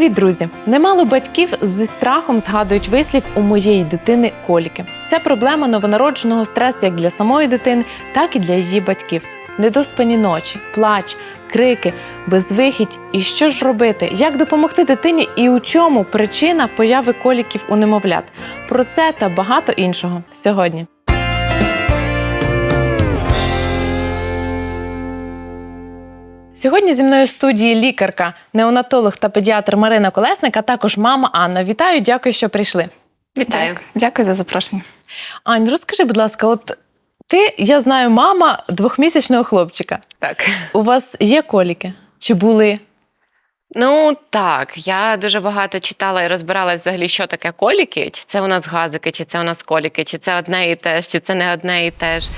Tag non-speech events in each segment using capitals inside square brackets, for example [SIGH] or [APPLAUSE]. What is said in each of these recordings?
Привіт, друзі! Немало батьків зі страхом згадують вислів у моєї дитини коліки. Це проблема новонародженого стресу як для самої дитини, так і для її батьків. Недоспані ночі, плач, крики, безвихідь. І що ж робити? Як допомогти дитині і у чому причина появи коліків у немовлят? Про це та багато іншого сьогодні. Сьогодні зі мною в студії лікарка, неонатолог та педіатр Марина Колесник, а також мама Анна. Вітаю, дякую, що прийшли. Вітаю. Дякую за запрошення. Ань, розкажи, будь ласка, от ти, я знаю, мама двохмісячного хлопчика. Так. У вас є коліки? Чи були? Ну так, я дуже багато читала і розбиралась взагалі, що таке коліки, чи це у нас газики, чи це у нас коліки, чи це одне і те ж, чи це не одне і те ж.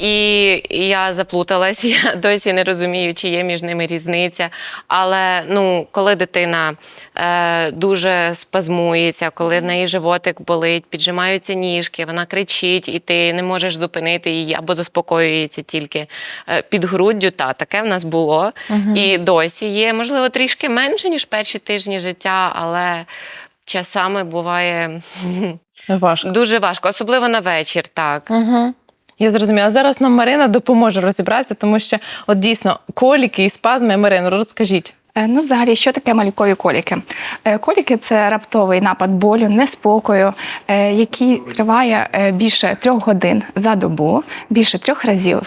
І я заплуталась, [LAUGHS] я досі не розумію, чи є між ними різниця. Але ну, коли дитина е, дуже спазмується, коли в неї животик болить, піджимаються ніжки, вона кричить, і ти не можеш зупинити її або заспокоюється тільки е, під груддю. Та таке в нас було і досі є. Можливо, трішки менше ніж перші тижні життя, але часами буває [LAUGHS] Важко. дуже важко, особливо на вечір. Так. Угу. Я зрозуміла. Зараз нам Марина допоможе розібратися, тому що от дійсно коліки і спазми. Марино, розкажіть. Е, Ну, взагалі, що таке малюкові коліки? Е, Коліки це раптовий напад болю, неспокою, е, який триває більше трьох годин за добу, більше трьох разів,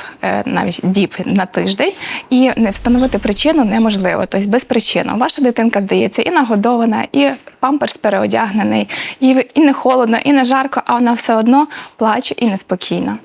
навіть діб на тиждень, і не встановити причину неможливо. Тобто без причини. Ваша дитинка здається і нагодована, і памперс переодягнений, і не холодно, і не жарко, а вона все одно плаче і неспокійна.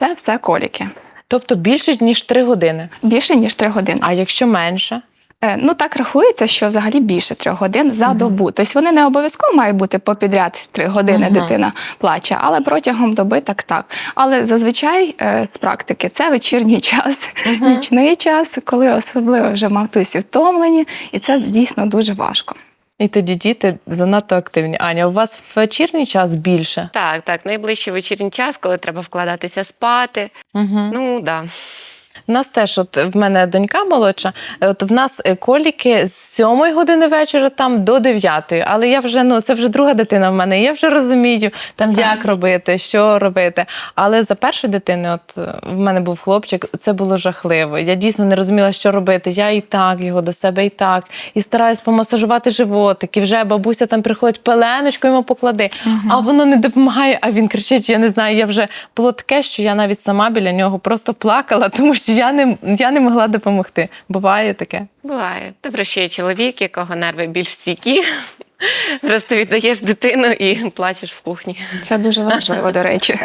Це все коліки. Тобто більше ніж три години. Більше ніж три години. А якщо менше? Е, Ну так рахується, що взагалі більше трьох годин за добу. Тобто вони не обов'язково мають бути попідряд три години Мгм. дитина плаче, але протягом доби так так. Але зазвичай е, з практики це вечірній [LAUGHS] час, нічний час, коли особливо вже матусі втомлені, і це дійсно дуже важко. І тоді діти занадто активні. Аня, у вас в вечірній час більше? Так, так, найближчий вечірній час, коли треба вкладатися спати. Угу. Ну да. У нас теж, от в мене донька молодша, от в нас е, коліки з 7 години вечора там до 9. Але я вже ну це вже друга дитина в мене. Я вже розумію, там як робити, що робити. Але за першу дитину, от е, в мене був хлопчик, це було жахливо. Я дійсно не розуміла, що робити. Я і так його до себе, і так, і стараюсь помасажувати животик. І вже бабуся там приходить пеленочку йому поклади, а воно не допомагає. А він кричить: я не знаю. Я вже було таке, що я навіть сама біля нього просто плакала, [LAUGHS] тому що я не, я не могла допомогти. Буває таке. Буває. Добре, що є чоловік, якого нерви більш стійкі. Просто віддаєш дитину і плачеш в кухні. Це дуже важливо, до речі.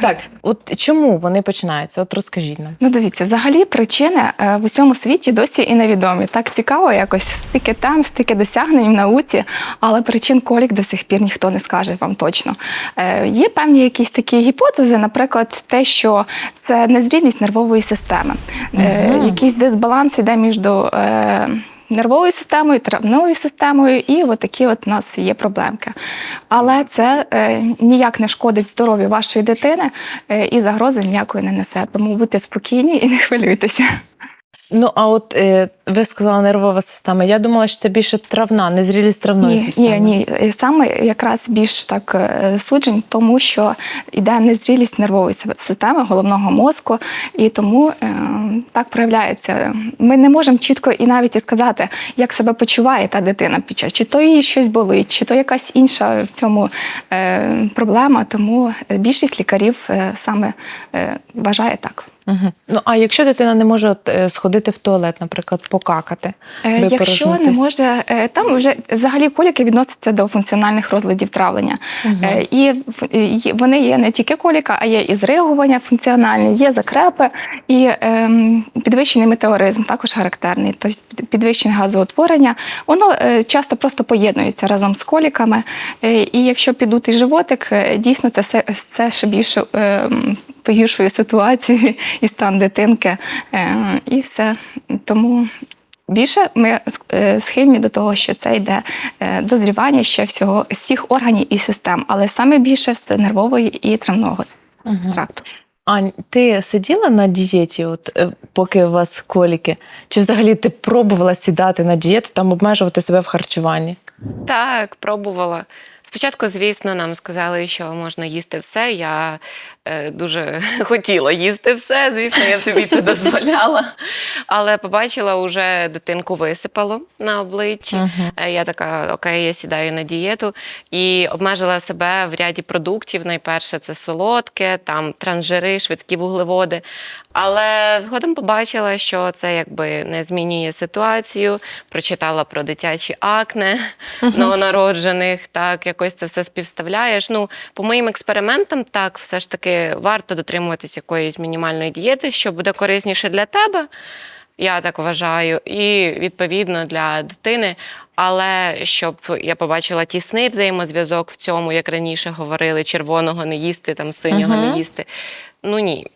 Так, от чому вони починаються? От розкажіть нам. Ну, дивіться, взагалі причини е, в усьому світі досі і невідомі. Так цікаво, якось стільки там, стільки досягнень в науці, але причин колік до сих пір ніхто не скаже вам точно. Е, Є певні якісь такі гіпотези, наприклад, те, що це незрілість нервової системи, Е, Мгм. якийсь дисбаланс іде між е, нервовою системою, травною системою, і от такі от у нас є проблемки. Але це е, ніяк не шкодить здоров'ю вашої дитини е, і загрози ніякої не несе. Тому будьте спокійні і не хвилюйтеся. Ну а от е, ви сказали нервова система. Я думала, що це більше травна, незрілість травної Ні, системи. ні, ні. Е, Саме якраз більш так е, суджень, тому що йде незрілість нервової системи, головного мозку, і тому е, так проявляється. Ми не можемо чітко і навіть і сказати, як себе почуває та дитина під час, чи то їй щось болить, чи то якась інша в цьому е, проблема. Тому е, більшість лікарів е, саме е, вважає так. Угу. Ну а якщо дитина не може от, е, сходити в туалет, наприклад, покакати, Е, Якщо не може, е, там вже взагалі коліки відносяться до функціональних розладів травлення. Мгм. Е, І вони є не тільки коліка, а є і зригування функціональні, є закрепи і ем, підвищений метеоризм, також характерний. Тобто під- підвищене газоутворення. Воно е, часто просто поєднується разом з коліками. Е, І якщо підутий животик, е, дійсно це, все- це ще більше ем, погіршує ситуацію [LAUGHS] і стан дитинки. Е, І все. Тому Більше ми е, схильні до того, що це йде е, дозрівання ще всього всіх органів і систем, але саме більше з нервової і травного Мгм. тракту. Ань, ти сиділа на дієті, от поки у вас коліки? Чи взагалі ти пробувала сідати на дієту, там обмежувати себе в харчуванні? Так, пробувала. Спочатку, звісно, нам сказали, що можна їсти все. Я дуже [LAUGHS] хотіла їсти все. Звісно, я собі це [LAUGHS] дозволяла. Але побачила, уже дитинку висипало на обличчі. Е, Я така, окей, я сідаю на дієту і обмежила себе в ряді продуктів. Найперше це солодке, там трансжири, швидкі вуглеводи. Але згодом побачила, що це якби не змінює ситуацію. Прочитала про дитячі акне новонароджених, так якось це все співставляєш. Ну, по моїм експериментам, так, все ж таки варто дотримуватись якоїсь мінімальної дієти, що буде корисніше для тебе. Я так вважаю, і відповідно для дитини. Але щоб я побачила тісний взаємозв'язок в цьому, як раніше говорили, червоного не їсти, там синього Мгм. не їсти. Ну ні.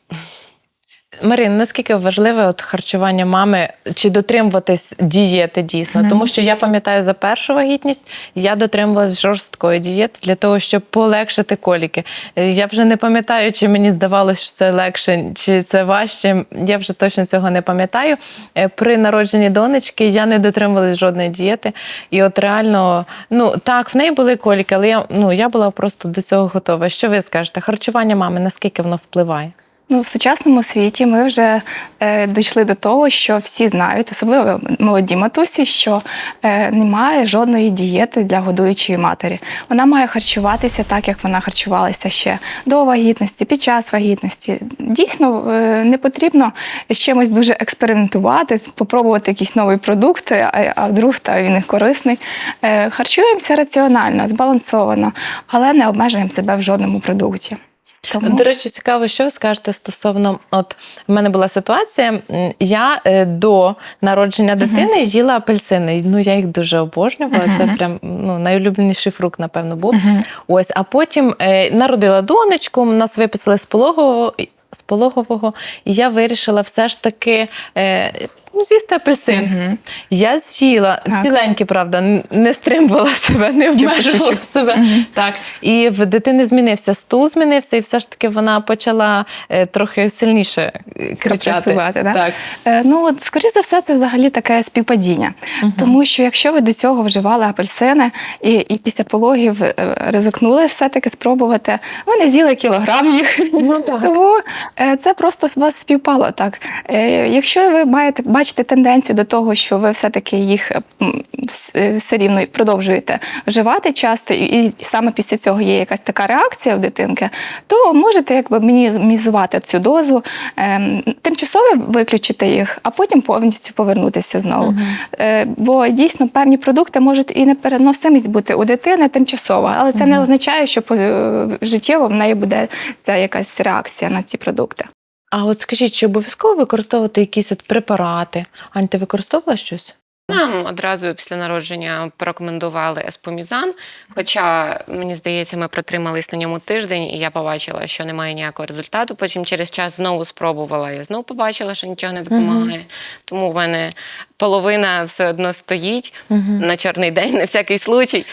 Марин, наскільки важливе от харчування мами, чи дотримуватись дієти дійсно? Тому що я пам'ятаю за першу вагітність, я дотримувалась жорсткої дієти для того, щоб полегшити коліки. Е, Я вже не пам'ятаю, чи мені здавалося, що це легше, чи це важче. Я вже точно цього не пам'ятаю. Е, При народженні донечки я не дотримувалась жодної дієти. І от реально, ну так, в неї були коліки, але я, ну, я була просто до цього готова. Що ви скажете? Харчування мами, наскільки воно впливає? Ну, в сучасному світі ми вже е, дійшли до того, що всі знають, особливо молоді матусі, що е, немає жодної дієти для годуючої матері. Вона має харчуватися так, як вона харчувалася ще до вагітності, під час вагітності. Дійсно, е, не потрібно з чимось дуже експериментувати, спробувати якийсь новий продукт, а, а вдруг та він корисний. Е, харчуємося раціонально, збалансовано, але не обмежуємо себе в жодному продукті. Тому... До речі, цікаво, що ви скажете стосовно. От в мене була ситуація. Я е, до народження дитини їла апельсини. Ну я їх дуже обожнювала. Це прям ну найулюбленіший фрукт, напевно, був. Мгм. Ось, а потім е, народила донечку, нас виписали з пологового. З пологового, і я вирішила все ж таки е, з'їсти апельсин. Мгм. Я з'їла ціленькі, правда, не стримувала себе, не обмежувала себе. Мгм. Так, і в дитини змінився стул, змінився, і все ж таки вона почала е, трохи сильніше е, кричати. Да? Так. Е, Ну, от, скоріше за все, це взагалі таке співпадіння. Тому що якщо ви до цього вживали апельсини і, і після пологів е, ризикнули все-таки спробувати, ви не з'їли кілограм їх. Ну, так. Тому е, це просто вас співпало так. Е, Якщо ви маєте бачите тенденцію до того, що ви все-таки їх е, м, вс- е, все рівно продовжуєте вживати часто, і, саме після цього є якась така реакція у дитинки, то можете якби мінімізувати цю дозу, ем, тимчасово виключити їх, а потім повністю повернутися знову. Е, Бо дійсно певні продукти можуть і непереносимість бути у дитини тимчасова, але це не означає, що е, життєво в неї буде ця якась реакція на ці продукти. А от скажіть, чи обов'язково використовувати якісь от препарати? Ань, ти використовувала щось? Нам одразу після народження порекомендували еспомізан. Хоча, мені здається, ми протримались на ньому тиждень, і я побачила, що немає ніякого результату. Потім через час знову спробувала. Я знову побачила, що нічого не допомагає. Тому в мене половина все одно стоїть на чорний день, на всякий случай.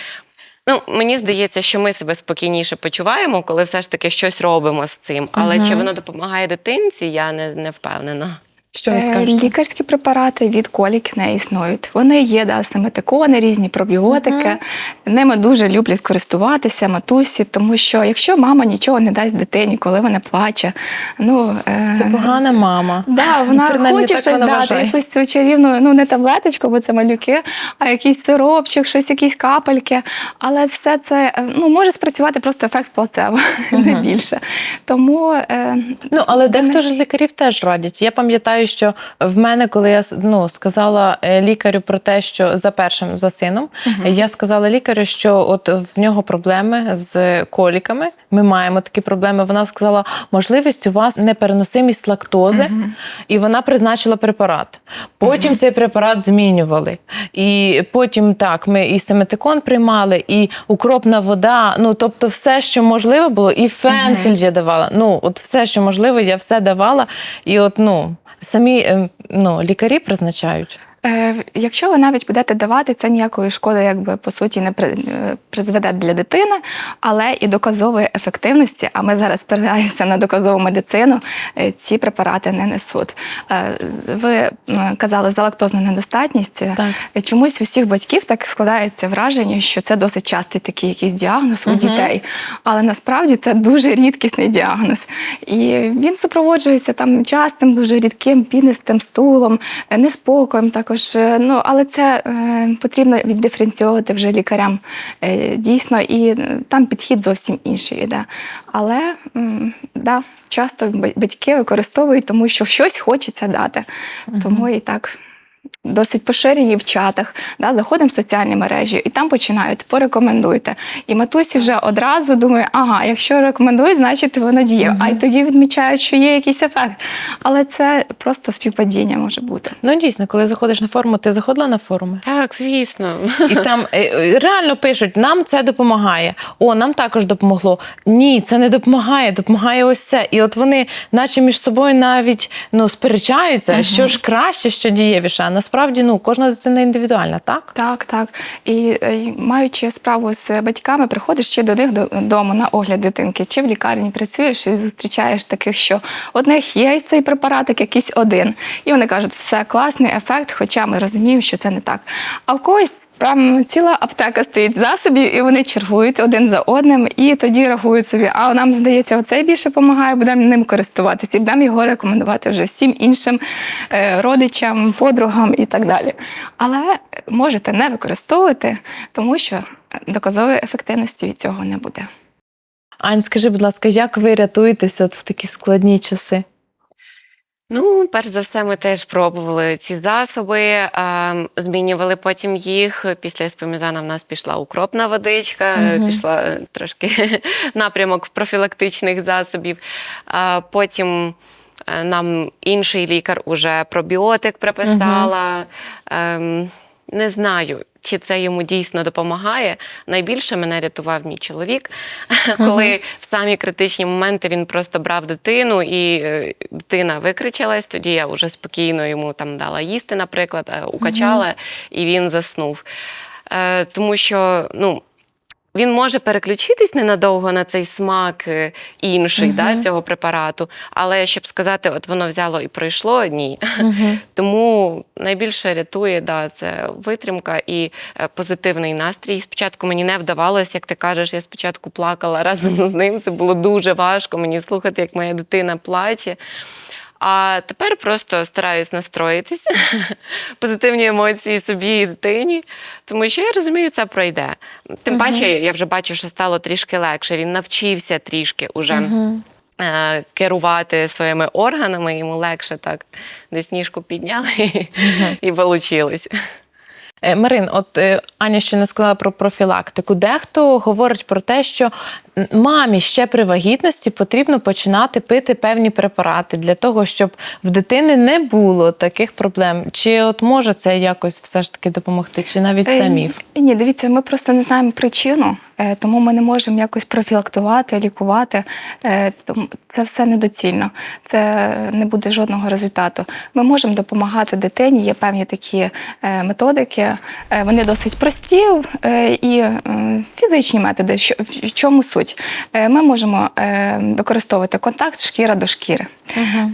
Ну, мені здається, що ми себе спокійніше почуваємо, коли все ж таки щось робимо з цим. Але Мгм. чи воно допомагає дитинці, я не, не впевнена. Що ви Е, скажете? Лікарські препарати від колік не існують. Вони є да, симметикони, різні пробіотики. Ними дуже люблять користуватися матусі, тому що якщо мама нічого не дасть дитині, коли вона плаче, ну е, Це погана мама. Да, вона Принаймні, хоче щось дати, якусь цю чарівну, ну не таблеточку, бо це малюки, а якийсь сиропчик, щось, якісь капельки. Але все це е, ну, може спрацювати просто ефект плацебо, [LAUGHS] не більше. Тому е, Ну, але дехто ж з лікарів теж радять. Я пам'ятаю, що в мене, коли я ну, сказала е, лікарю про те, що за першим за сином, я сказала лікарю, що от в нього проблеми з коліками. Ми маємо такі проблеми. Вона сказала, можливість у вас непереносимість лактози, і вона призначила препарат. Потім цей препарат змінювали. І потім так, ми і семетикон приймали, і укропна вода. Ну тобто, все, що можливо було, і фенхель я давала. Ну, от все, що можливо, я все давала. І от ну самі е, ну, лікарі призначають. Е, Якщо ви навіть будете давати, це ніякої шкоди, якби по суті не е, призведе для дитини, але і доказової ефективності. А ми зараз спираємося на доказову медицину. е, Ці препарати не несуть. Ви казали за лактозну недостатність. Так. Чомусь у всіх батьків так складається враження, що це досить частий такий якийсь діагноз у дітей. Але насправді це дуже рідкісний діагноз. І він супроводжується там частим, дуже рідким пінистим стулом, неспокоєм також. Е, Ну, але це е, потрібно віддиференціовувати вже лікарям е, дійсно, і е, там підхід зовсім інший йде. Але е, да, часто ба- батьки використовують, тому що щось хочеться дати. Тому і так досить поширені в чатах. Да, заходимо в соціальні мережі і там починають порекомендуйте. І матусі вже одразу думає, ага, якщо рекомендують, значить воно діє. А й тоді відмічають, що є якийсь ефект. Але це просто співпадіння може бути. Ну дійсно, коли заходиш на форум, ти заходила на форуми? Так, звісно. І там е, е, реально пишуть: нам це допомагає. О, нам також допомогло. Ні, це не допомагає, допомагає ось це. І от вони, наче між собою навіть ну, сперечаються, що ж краще, що дієвіше. Насправді ну, кожна дитина індивідуальна, так? Так, так. І е, маючи справу з батьками, приходиш ще до них додому на огляд дитинки, чи в лікарні працюєш і зустрічаєш таких, що одних є цей препаратик, якийсь один. І вони кажуть, все класний ефект, хоча ми розуміємо, що це не так. А в когось. Прям ціла аптека стоїть засобів, і вони чергують один за одним, і тоді рахують собі, а нам здається, оцей більше допомагає, будемо ним користуватися, і будемо його рекомендувати вже всім іншим е, родичам, подругам і так далі. Але можете не використовувати, тому що доказової ефективності від цього не буде. Ань, скажи, будь ласка, як ви рятуєтеся в такі складні часи? Ну, перш за все, ми теж пробували ці засоби, ем, змінювали потім їх. Після спомізана в нас пішла укропна водичка, е, Мгм. пішла е, трошки [LAUGHS] напрямок профілактичних засобів. А потім е, нам інший лікар уже пробіотик прописала. Ем, не знаю, чи це йому дійсно допомагає. Найбільше мене рятував мій чоловік, [LAUGHS] коли в самі критичні моменти він просто брав дитину, і е, дитина викричалась. Тоді я вже спокійно йому там дала їсти, наприклад, е, укачала, і він заснув. Е, Тому що, ну. Він може переключитись ненадовго на цей смак е, інший да, цього препарату, але щоб сказати, от воно взяло і пройшло, ні. Угу. [LAUGHS] Тому найбільше рятує да, це витримка і е, позитивний настрій. Спочатку мені не вдавалося, як ти кажеш, я спочатку плакала [LAUGHS] разом з ним. Це було дуже важко мені слухати, як моя дитина плаче. А тепер просто стараюсь настроїтись, [LAUGHS] позитивні емоції собі і дитині, тому що я розумію, це пройде. Тим Мгм. паче, я вже бачу, що стало трішки легше. Він навчився трішки уже Угу. е, керувати своїми органами, йому легше так десь ніжку підняли [LAUGHS] і. Е, Марин, от е, Аня ще не сказала про профілактику. Дехто говорить про те, що мамі ще при вагітності потрібно починати пити певні препарати для того, щоб в дитини не було таких проблем. Чи от може це якось все ж таки допомогти, чи навіть це Е, міф? Ні, дивіться, ми просто не знаємо причину, е, тому ми не можемо якось профілактувати, лікувати. Е, Це все недоцільно, це не буде жодного результату. Ми можемо допомагати дитині. Є певні такі е, методики. Е, Вони досить прості е, і е, фізичні методи. В чому суть? Ми можемо використовувати контакт шкіра до шкіри.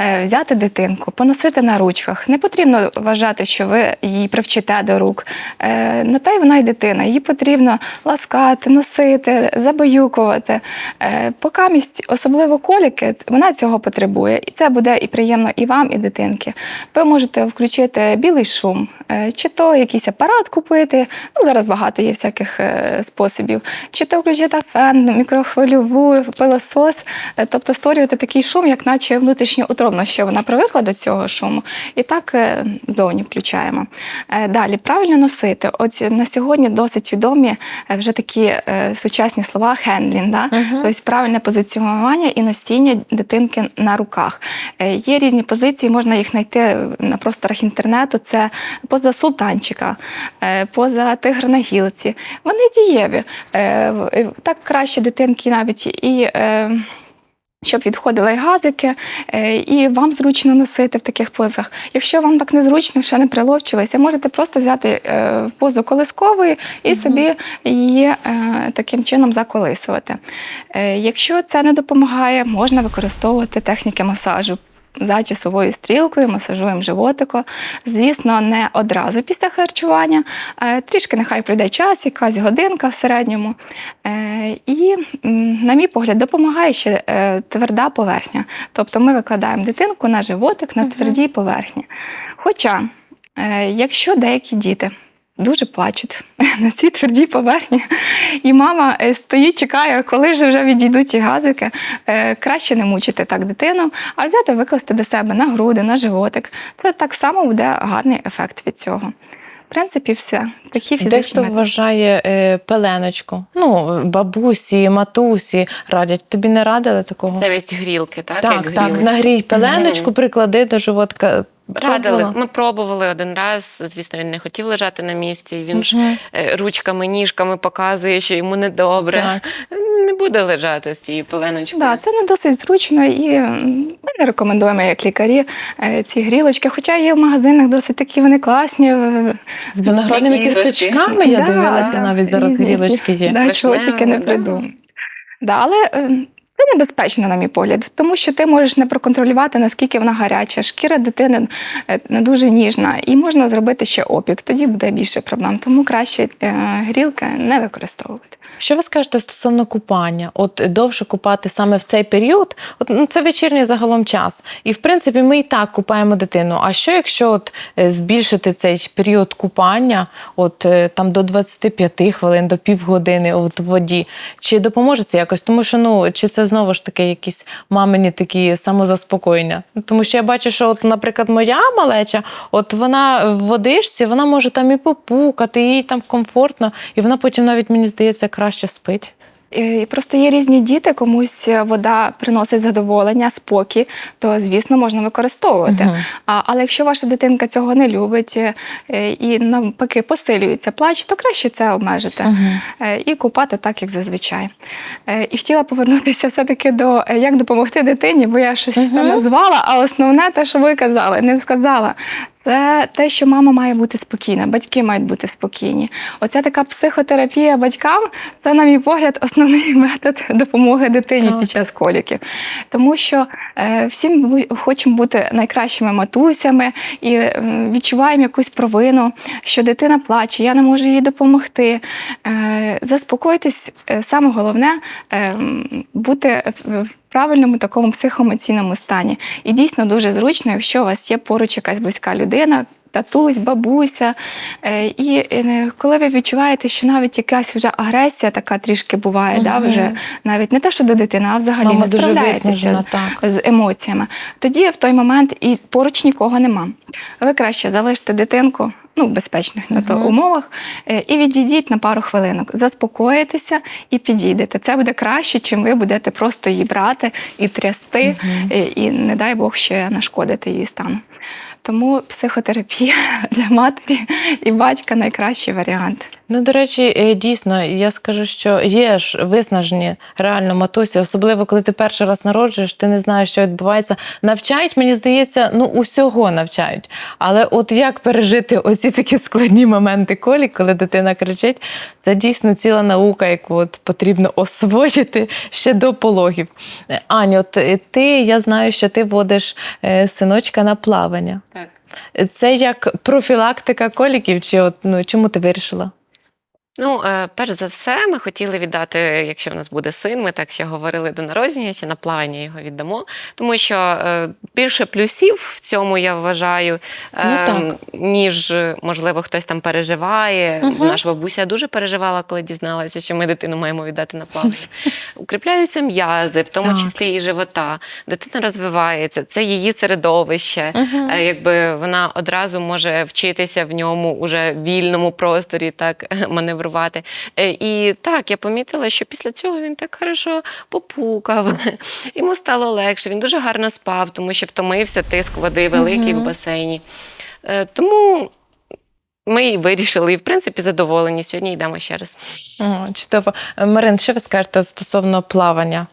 Е, взяти дитинку, поносити на ручках. Не потрібно вважати, що ви її привчите до рук. На те й вона й дитина. Її потрібно ласкати, носити, забаюкувати. Покамість, особливо коліки, вона цього потребує. І це буде і приємно і вам, і дитинки. Ви можете включити білий шум, чи то якийсь апарат купити. Ну, зараз багато є всяких е, способів. Чи то включити фен, мікрохвильову, пилосос, Е, тобто створювати такий шум, як наче внутрішньоутробно, що вона привикла до цього шуму, і так е, зовні включаємо. Далі правильно носити. От на сьогодні досить відомі вже такі сучасні слова хендлін, да? тобто правильне позиціонування і носіння дитинки на руках. Є різні позиції, можна їх знайти на просторах інтернету. Це поза султанчика, поза тигр на гілці. Вони дієві. Е, е, Так краще дитинки навіть і. е, Щоб відходили газики, е, і вам зручно носити в таких позах. Якщо вам так незручно, ще не приловчилися, можете просто взяти е, позу колискової і собі її е, таким чином заколисувати. Е, Якщо це не допомагає, можна використовувати техніки масажу. За часовою стрілкою масажуємо животико. Звісно, не одразу після харчування. Е, Трішки нехай пройде час, якась годинка в середньому. Е, І, на мій погляд, допомагає ще е, тверда поверхня. Тобто ми викладаємо дитинку на животик на твердій поверхні. Хоча, якщо деякі діти дуже плачуть [LAUGHS] на цій твердій поверхні, і мама е, стоїть, чекає, коли ж вже відійдуть ті газики, е, краще не мучити так дитину, а взяти, викласти до себе на груди, на животик. Це так само буде гарний ефект від цього. В принципі, все. Такі фізичні Дехто методи. вважає е, пеленочку. Ну, бабусі, матусі радять. Тобі не радили такого? Замість грілки, так? Так, як так, нагрій пеленочку, приклади до животка. Радили. Пробувала? Ми пробували один раз. Звісно, він не хотів лежати на місці. Він ж Мгм. е, ручками, ніжками показує, що йому недобре. Так. Не буде лежати з цією пеленочкою. Да, це не досить зручно, і м, ми не рекомендуємо як лікарі е, ці грілочки. Хоча є в магазинах досить такі вони класні. е, З виноградними Які іграшки. кісточками я Да, дивилася, да, навіть зараз різні, грілочки є. Да, чого тільки не да. придумав. Да, але е, це небезпечно, на мій погляд, тому що ти можеш не проконтролювати, наскільки вона гаряча. Шкіра дитини е, не дуже ніжна, і можна зробити ще опік. Тоді буде більше проблем. Тому краще е, грілки не використовувати. Що ви скажете стосовно купання? От довше купати саме в цей період? От ну це вечірній загалом час. І в принципі ми і так купаємо дитину. А що якщо от е, збільшити цей період купання, от там до 25 хвилин, до півгодини от в воді? Чи допоможе це якось? Тому що ну чи це знову ж таки якісь мамині такі самозаспокоєння? Ну, Тому що я бачу, що, от, наприклад, моя малеча, от вона в водичці, вона може там і попукати, їй там комфортно, і вона потім навіть мені здається краще спить. Е, Просто є різні діти, комусь вода приносить задоволення, спокій, то звісно можна використовувати. Мгм. А, але якщо ваша дитинка цього не любить е, і навпаки посилюється плач, то краще це обмежити е, і купати так, як зазвичай. Е, І хотіла повернутися все-таки до е, як допомогти дитині, бо я щось там назвала, а основне те, що ви казали, не сказала. Це те, що мама має бути спокійна, батьки мають бути спокійні. Оця така психотерапія батькам це, на мій погляд, основний [LAUGHS] метод допомоги дитині Так. під час коліків. Тому що е, всі ми хочемо бути найкращими матусями і е, відчуваємо якусь провину, що дитина плаче, я не можу їй допомогти. Е, заспокойтесь, е, саме головне е, бути правильному такому психоемоційному стані. І дійсно дуже зручно, якщо у вас є поруч якась близька людина. Татусь, бабуся. Е, І е, коли ви відчуваєте, що навіть якась вже агресія така трішки буває, да, вже навіть не те, що до дитини, а взагалі Мама не справляєтеся так. з емоціями. Тоді в той момент і поруч нікого нема. Ви краще залиште дитинку ну, безпечних на то умовах е, і відійдіть на пару хвилинок, заспокоїтеся і підійдете. Це буде краще, чим ви будете просто її брати і трясти, е, і, не дай Бог ще нашкодити її стану. Тому психотерапія [LAUGHS] для матері і батька найкращий варіант. Ну, до речі, е, дійсно, я скажу, що є ж виснажені реально матусі, особливо коли ти перший раз народжуєш, ти не знаєш, що відбувається. Навчають, мені здається, ну усього навчають. Але от як пережити оці такі складні моменти колі, коли дитина кричить, це дійсно ціла наука, яку от потрібно [LAUGHS] освоїти ще до пологів. Е, Аню, от е, ти, я знаю, що ти водиш синочка на плавання. Це як профілактика коліків, чи от ну чому ти вирішила? Ну, е, перш за все, ми хотіли віддати, якщо в нас буде син, ми так ще говорили до народження, ще на плавання його віддамо. Тому що е, більше плюсів в цьому я вважаю, Ну, ніж е, можливо хтось там переживає. Мгм. Наша бабуся дуже переживала, коли дізналася, що ми дитину маємо віддати на плавання. [LAUGHS] Укріпляються м'язи, в тому числі і живота. Дитина розвивається, це її середовище. Е, Якби вона одразу може вчитися в ньому уже вільному просторі, так [LAUGHS] маневрувати. Е, І так, я помітила, що після цього він так хорошо попукав, [LAUGHS] йому стало легше. Він дуже гарно спав, тому що втомився тиск води великий Мгм. в басейні. Е, Тому ми і вирішили, і в принципі задоволені. Сьогодні йдемо ще раз. О, чудово. Марин, що ви скажете стосовно плавання?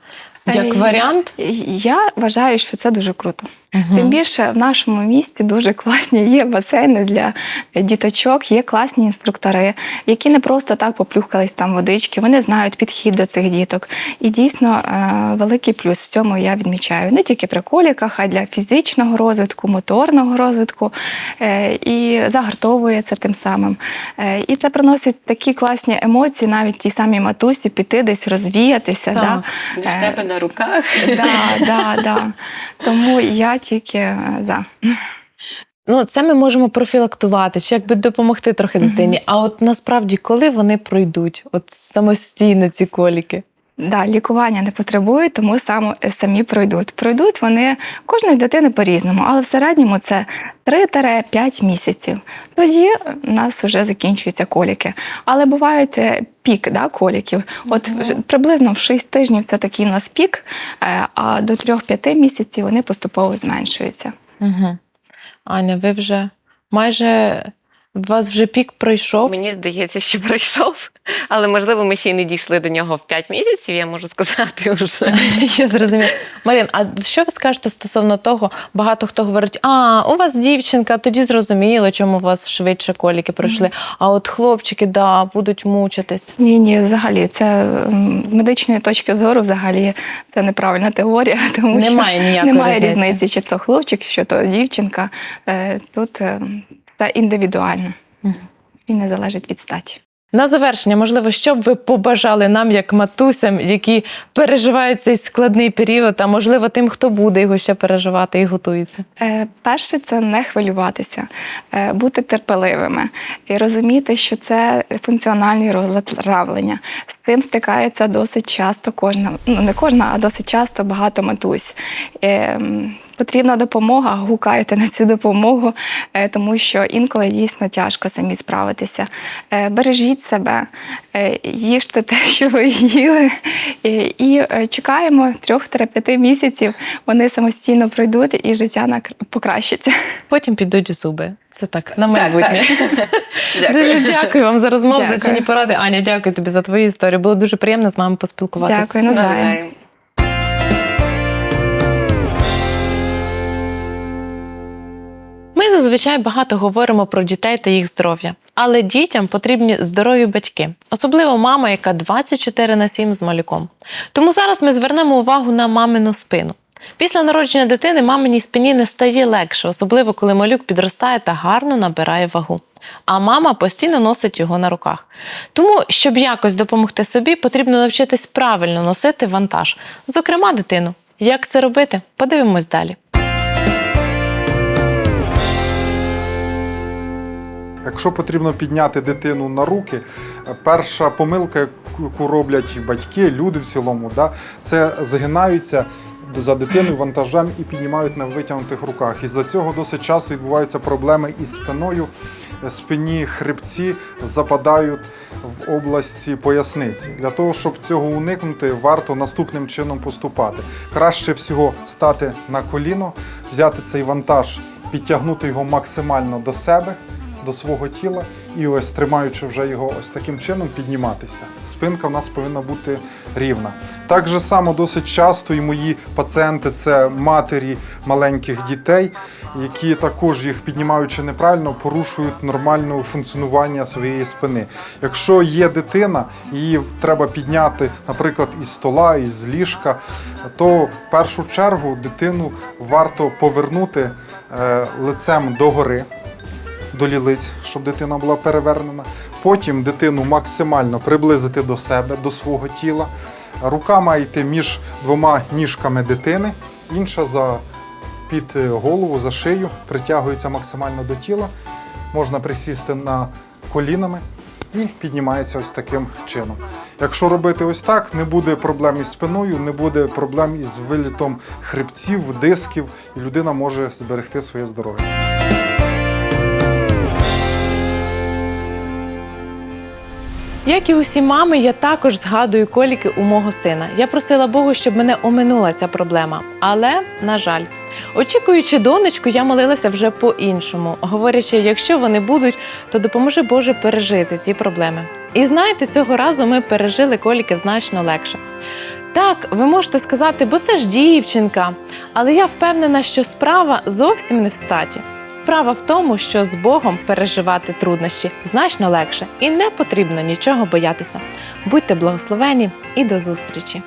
Як Е, варіант? Я вважаю, що це дуже круто. Мгм. Тим більше в нашому місті дуже класні є басейни для діточок, є класні інструктори, які не просто так поплюхкались там водички, вони знають підхід до цих діток. І дійсно е, великий плюс в цьому я відмічаю не тільки при коліках, а й для фізичного розвитку, моторного розвитку е, і загартовує це тим самим. Е, І це приносить такі класні емоції, навіть ті самі матусі, піти десь розвіятися. Так. Да? В тебе на руках. Да, да, да. [LAUGHS] Тому я тільки е, за. Ну, це ми можемо профілактувати, чи якби допомогти трохи дитині. А от насправді, коли вони пройдуть, от самостійно ці коліки? Да, лікування не потребують, тому само, самі пройдуть. Пройдуть вони кожної дитини по-різному, але в середньому це 3-5 місяців. Тоді у нас вже закінчуються коліки. Але бувають е, пік да, коліків. От в- приблизно в 6 тижнів це такий у нас пік, е, а до 3-5 місяців вони поступово зменшуються. Угу. Аня, ви вже майже у вас вже пік пройшов. Мені здається, що пройшов, але можливо, ми ще й не дійшли до нього в 5 місяців. Я можу сказати вже. [LAUGHS] Я зрозуміла. Марін, а що ви скажете стосовно того? Багато хто говорить, а у вас дівчинка, тоді зрозуміло, чому у вас швидше коліки пройшли. А от хлопчики, да, будуть мучитись. Ні, ні, взагалі, це з медичної точки зору, взагалі, це неправильна теорія, [LAUGHS] тому Немає що ніякої немає різниці. різниці, чи то хлопчик, чи то дівчинка. Е, Тут е, все індивідуально. І не залежить від статі. На завершення, можливо, що б ви побажали нам, як матусям, які переживають цей складний період, а можливо, тим, хто буде його ще переживати і готується. Е, Перше це не хвилюватися, е, бути терпеливими і розуміти, що це функціональний розлад травлення. З цим стикається досить часто кожна, ну не кожна, а досить часто багато матусь. Е, Потрібна допомога, гукайте на цю допомогу, е, тому що інколи дійсно тяжко самі справитися. Е, Бережіть себе, е, їжте те, що ви їли, і чекаємо трьох-п'яти місяців. Вони самостійно пройдуть і життя покращиться. Потім підуть зуби. Це так, на майбутнє. Дуже дякую вам за розмову, за ціні поради. Аня, дякую тобі за твою історію. Було дуже приємно з вами поспілкуватися. Дякую навзаєм. Зазвичай багато говоримо про дітей та їх здоров'я, але дітям потрібні здорові батьки, особливо мама, яка 24 на 7 з малюком. Тому зараз ми звернемо увагу на мамину спину. Після народження дитини маминій спині не стає легше, особливо коли малюк підростає та гарно набирає вагу. А мама постійно носить його на руках. Тому, щоб якось допомогти собі, потрібно навчитись правильно носити вантаж, зокрема дитину. Як це робити? Подивимось далі. Якщо потрібно підняти дитину на руки, е, перша помилка, яку роблять батьки, люди в цілому, да, це згинаються за дитиною вантажем і піднімають на витягнутих руках. І за цього досить часто відбуваються проблеми із спиною. Е, Спинні хребці западають в області поясниці. Для того, щоб цього уникнути, варто наступним чином поступати. Краще всього стати на коліно, взяти цей вантаж, підтягнути його максимально до себе до свого тіла і ось тримаючи вже його ось таким чином підніматися. Спинка в нас повинна бути рівна. Так же само досить часто і мої пацієнти це матері маленьких дітей, які також їх піднімаючи неправильно, порушують нормальне функціонування своєї спини. Якщо є дитина, її треба підняти, наприклад, із стола, із ліжка, то в першу чергу дитину варто повернути е, лицем догори до лілиць, щоб дитина була перевернена. Потім дитину максимально приблизити до себе, до свого тіла. Рука має йти між двома ніжками дитини, інша за під е, голову, за шию, притягується максимально до тіла. Можна присісти на колінами і піднімається ось таким чином. Якщо робити ось так, не буде проблем із спиною, не буде проблем із вилітом хребців, дисків, і людина може зберегти своє здоров'я. Як і усі мами, я також згадую коліки у мого сина. Я просила Богу, щоб мене оминула ця проблема. Але, на жаль, очікуючи донечку, я молилася вже по-іншому, говорячи, якщо вони будуть, то допоможи Боже пережити ці проблеми. І знаєте, цього разу ми пережили коліки значно легше. Так, ви можете сказати, бо це ж дівчинка. Але я впевнена, що справа зовсім не в статі. Справа в тому, що з Богом переживати труднощі значно легше і не потрібно нічого боятися. Будьте благословені і до зустрічі!